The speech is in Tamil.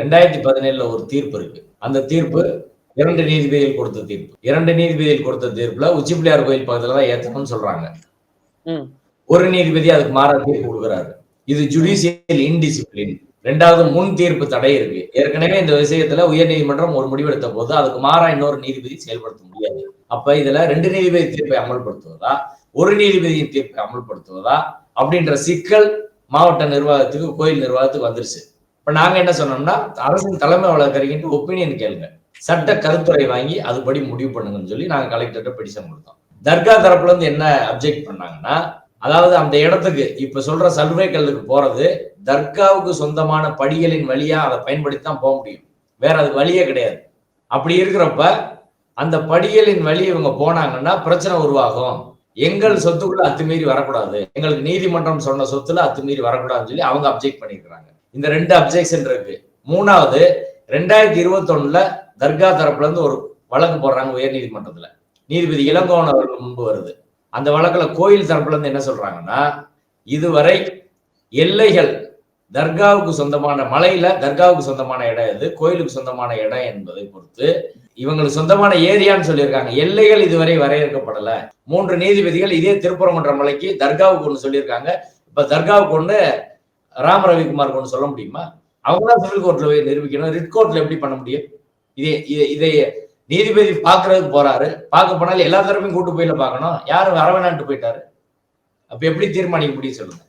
ரெண்டாயிரத்தி பதினேழுல ஒரு தீர்ப்பு இருக்கு. அந்த தீர்ப்பு இரண்டு நீதிபதிகள் கொடுத்த தீர்ப்பு. இரண்டு நீதிபதிகள் கொடுத்த தீர்ப்புல உச்சிப்பிள்ளையார் கோயில் பக்கத்துல தான் ஏத்தணும்னு சொல்றாங்க. ஒரு நீதிபதி அதுக்கு மாறா தீர்ப்பு கொடுக்குறாரு. இது ஜுடிஷியல் இன்டிசிப்ளின் ரெண்டாவது முன் தீர்ப்பு தடை இருக்கு. ஏற்கனவே இந்த விஷயத்துல உயர்நீதிமன்றம் ஒரு முடிவெடுத்த போது அதுக்கு மாறா இன்னொரு நீதிபதி செயல்படுத்த முடியாது. அப்ப இதுல ரெண்டு நீதிபதி தீர்ப்பை அமல்படுத்துவதா? ஒரு நீதிபதியின் தீர்ப்பை அமல்படுத்துவதா? அப்படின்ற சிக்கல் மாவட்ட நிர்வாகத்துக்கு கோயில் நிர்வாகத்துக்கு வந்துருச்சு. இப்ப நாங்க என்ன சொன்னோம்னா அரசின் தலைமை வழக்கறிஞர் ஒப்பீனியன் கேளுங்க. சட்ட கருத்துரை வாங்கி அதுபடி முடிவு பண்ணுங்கன்னு சொல்லி நாங்க கலெக்டர்கிட்ட பெடிஷன் கொடுத்தோம். தர்கா தரப்புல இருந்து என்ன அப்ஜெக்ட் பண்ணாங்கன்னா அதாவது அந்த இடத்துக்கு இப்ப சொல்ற சல்வே கல்லுக்கு போறது தர்காவுக்கு சொந்தமான படிகளின் வழியா அதை பயன்படுத்தி தான் போக முடியும். வேற அது வழியே கிடையாது. அப்படி இருக்கிறப்ப அந்த படிகளின் வழி இவங்க போனாங்கன்னா பிரச்சனை உருவாகும். எங்கள் சொத்துக்குள்ள அத்துமீறி வரக்கூடாது. எங்களுக்கு நீதிமன்றம் சொன்ன சொத்துல அத்துமீறி வரக்கூடாதுன்னு சொல்லி அவங்க அப்ஜெக்ட் பண்ணியிருக்கிறாங்க. இந்த ரெண்டு அப்ஜெக்ஷன் இருக்கு. மூணாவது ரெண்டாயிரத்தி இருபத்தொன்னுல தர்கா தரப்புல இருந்து ஒரு வழக்கு போடுறாங்க உயர் நீதிமன்றத்துல நீதிபதி இளங்கோவன் அவர்கள் முன்பு வருது. அந்த வழக்குல கோயில் தரப்புல இருந்து என்ன சொல்றாங்கன்னா இதுவரை எல்லைகள் தர்காவுக்கு சொந்தமான மலையில தர்காவுக்கு சொந்தமான இடம் எது கோயிலுக்கு சொந்தமான இடம் என்பதை பொறுத்து இவங்களுக்கு சொந்தமான ஏரியான்னு சொல்லியிருக்காங்க. எல்லைகள் இதுவரை வரையறுக்கப்படல. மூன்று நீதிபதிகள் இதே திருப்பரங்குன்ற மலைக்கு தர்காவுக்கு ஒன்று சொல்லியிருக்காங்க. இப்ப தர்காவுக்கு ஒன்று ராம் ரவிக்குமார் ஒண்ணு சொல்ல முடியுமா? அவங்க தான் சிவில் கோர்ட்ல போய் நிரூபிக்கணும். ரிட் கோர்ட்ல எப்படி பண்ண முடியும்? இதே இதை- இதை நீதிபதி பாக்குறதுக்கு போறாரு. பார்க்க போனாலும் எல்லா தரப்பையும் கூட்டு போயில பார்க்கணும். யாரும் வர வேணான்ட்டு போயிட்டாரு? அப்ப எப்படி தீர்மானிக்க முடியும் சொல்லுங்க.